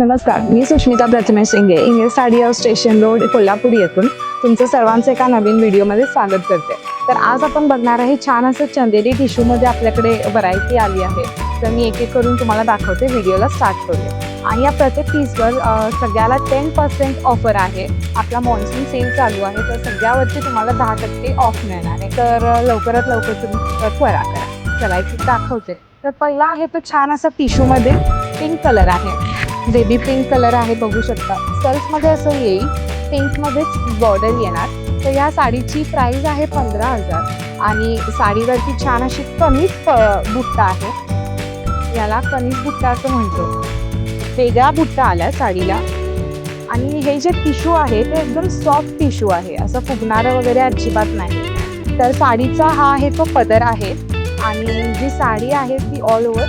नमस्कार मी Sushmita Prathamesh Shinge English sari house station road Kolhapur येथून तुमचं सर्वांचं एका नवीन व्हिडिओमध्ये स्वागत करते. तर आज आपण बघणार आहे छान असं चंदेरी टिश्यूमध्ये आपल्याकडे व्हरायटी आली आहे. तर मी एक एक करून तुम्हाला दाखवते व्हिडिओला स्टार्ट करूया. आणि या प्रत्येक पीसवर सगळ्याला टेन पर्सेंट ऑफर आहे. आपला मॉन्सून सेल चालू आहे तर सगळ्यावरती तुम्हाला दहा टक्के ऑफ मिळणार आहे. तर लवकरात लवकर तुम्ही त्वरा करा. चला एक दाखवते. तर पहिला आहे तो छान असा टिश्यूमध्ये पिंक कलर आहे. बेबी पिंक कलर आहे बघू शकता. सर्फमध्ये असं येईल पिंकमध्येच बॉर्डर येणार. तर या साडीची प्राईज आहे पंधरा हजार. आणि साडीवरती छान अशी कमीच बुट्टा आहे. याला कमीच बुट्टा असं म्हणतो. वेगळा बुट्टा आला साडीला. आणि हे जे टिशू आहे ते एकदम सॉफ्ट टिश्यू आहे. असं फुगणारं वगैरे अजिबात नाही. तर साडीचा हा आहे तो पदर आहे. आणि जी साडी आहे ती ऑल ओव्हर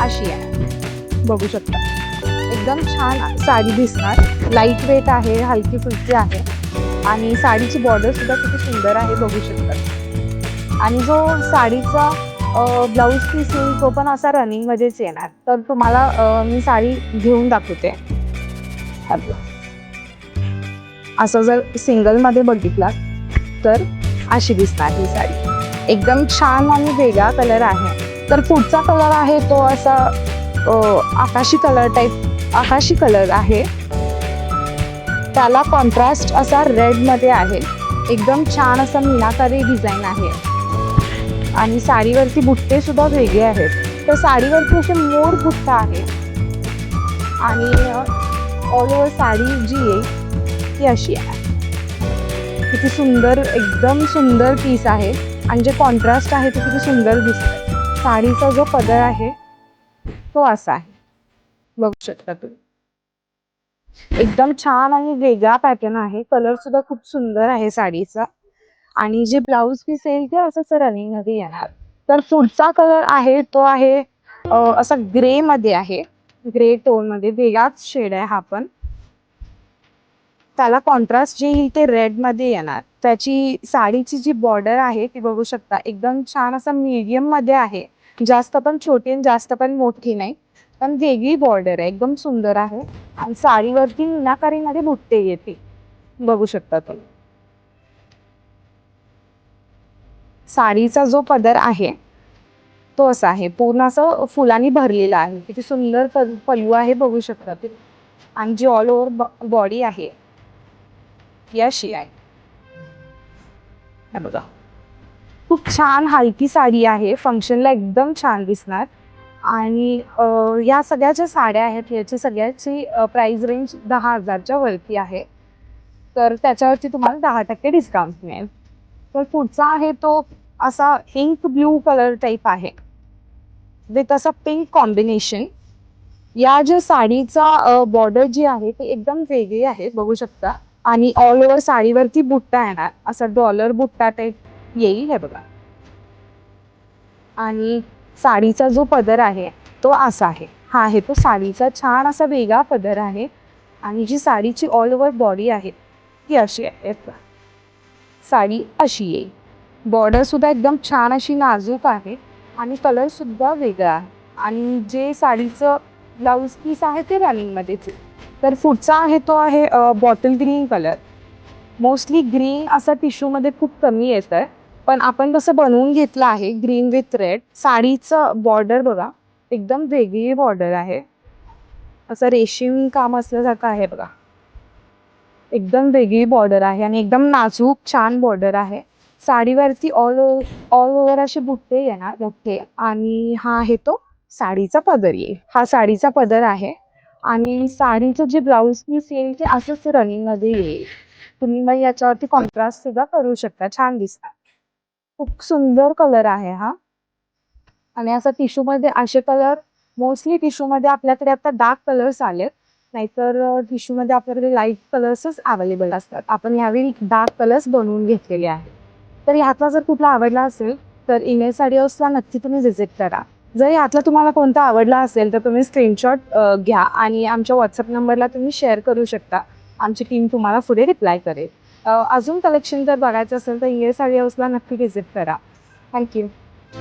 अशी आहे. बघू शकता. एकदम छान साडी दिसणार. लाइट वेट आहे हलकी फुलकी आहे. आणि साडीची बॉर्डर सुद्धा किती सुंदर आहे बघू शकता. आणि जो साडीचा ब्लाऊज पीस येईल तो पण असा रनिंगमध्येच येणार. तर तुम्हाला मी साडी घेऊन दाखवते. असं जर सिंगलमध्ये बघितला तर अशी दिसणार ही साडी. एकदम छान आणि वेगळा कलर आहे. तर पुढचा कलर आहे तो असा आकाशी कलर टाईप आकाशी कलर आहे. त्याला कॉन्ट्रास्ट असा रेडमध्ये आहे. एकदम छान असा मीनाकारी डिझाईन आहे. आणि साडीवरती बुट्टे सुद्धा वेगळे आहेत. तर साडीवरती असे मोर बुट्टा आहे. आणि ऑल ओव्हर साडी जी आहे ती अशी आहे. किती सुंदर एकदम सुंदर पीस आहे. आणि जे कॉन्ट्रास्ट आहे ते किती सुंदर दिसतं साडीचा जो पदर आहे तो असा आहे. बघू शकता तुम्ही. एकदम छान आणि वेगळा पॅटर्न आहे. कलर सुद्धा खूप सुंदर आहे साडीचा. आणि जे ब्लाऊज पीस येईल ते असंच रनिंगमध्ये येणार. तर पुढचा कलर आहे तो आहे असा ग्रे मध्ये आहे. ग्रे टोनमध्ये वेगळाच शेड आहे हा पण. त्याला कॉन्ट्रास्ट जे येईल ते रेडमध्ये येणार. त्याची साडीची जी बॉर्डर आहे ती बघू शकता. एकदम छान असं मीडियममध्ये आहे. जास्त पण छोटी आणि जास्त पण मोठी नाही. पण वेगळी बॉर्डर आहे. एकदम सुंदर आहे. आणि साडीवरती मीनाकारीमध्ये बुट्टे येते. बघू शकता तुम्ही. साडीचा जो पदर आहे तो असा आहे. पूर्ण असं फुलांनी भरलेला आहे. किती सुंदर पल्लू आहे बघू शकता आणि जी ऑल ओव्हर बॉडी आहे ती अशी आहे बघा. खूप छान हलकी साडी आहे. फंक्शनला एकदम छान दिसणार. आणि या सगळ्या ज्या साड्या आहेत याची सगळ्याची प्राईज रेंज दहा हजारच्या वरती आहे. तर त्याच्यावरती तुम्हाला दहा टक्के डिस्काउंट मिळेल. तर पुढचा आहे तो असा पिंक ब्ल्यू कलर टाईप आहे. विथ असा पिंक कॉम्बिनेशन या ज्या साडीचा बॉर्डर जी आहे ती एकदम वेगळी आहे बघू शकता. आणि ऑल ओव्हर साडीवरती बुट्टा येणार. असा डॉलर बुट्टा टाईप येईल हे बघा. आणि साडीचा जो पदर आहे तो असा आहे. हा आहे तो साडीचा छान असा वेगळा पदर आहे आणि जी साडीची ऑल ओव्हर बॉडी आहे ती अशी आहे. साडी अशी येईल बॉर्डरसुद्धा एकदम छान अशी नाजूक आहे आणि कलरसुद्धा वेगळा आहे. आणि जे साडीचं ब्लाऊज पीस आहे ते रनिंगमध्येच तर पुढचा आहे तो आहे bottle green colour mostly green असं टिश्यूमध्ये खूप कमी येतं आहे पण आपण कसं बनवून घेतलं आहे ग्रीन विथ रेड साडीचं बॉर्डर बघा एकदम वेगळी बॉर्डर आहे. असं रेशीम काम असल्यासारखं आहे बघा. एकदम वेगळी बॉर्डर आहे आणि एकदम नाजूक छान बॉर्डर आहे. साडीवरती ऑल ऑल ओव्हर असे बुट्टे येणार मोठे. आणि हा आहे तो साडीचा पदर येईल. हा साडीचा पदर आहे. आणि साडीचं जे ब्लाऊज पीस येईल ते असंच रनिंगमध्ये येईल. तुम्ही मग याच्यावरती कॉन्ट्रास्ट सुद्धा करू शकता. छान दिसतात. खूप सुंदर कलर आहे हा. आणि असं टिश्यूमध्ये असे कलर मोस्टली टिश्यूमध्ये आपल्याकडे आता डार्क कलर्स आलेत. नाहीतर टिश्यूमध्ये आपल्याकडे लाइट कलर्सच अवेलेबल असतात. आपण यावेळी डार्क कलर्स बनवून घेतलेले आहेत. तर ह्यातला जर कुठला आवडला असेल तर इमेल साडी हाऊसला नक्की तुम्ही व्हिजिट करा. जर यातला तुम्हाला कोणता आवडला असेल तर तुम्ही स्क्रीनशॉट घ्या आणि आमच्या व्हॉट्सअप नंबरला तुम्ही शेअर करू शकता. आमची टीम तुम्हाला पुढे रिप्लाय करेल. अजून कलेक्शन जर बघायचं असेल तर इमेल साडी हाऊसला नक्की व्हिजिट करा. थँक्यू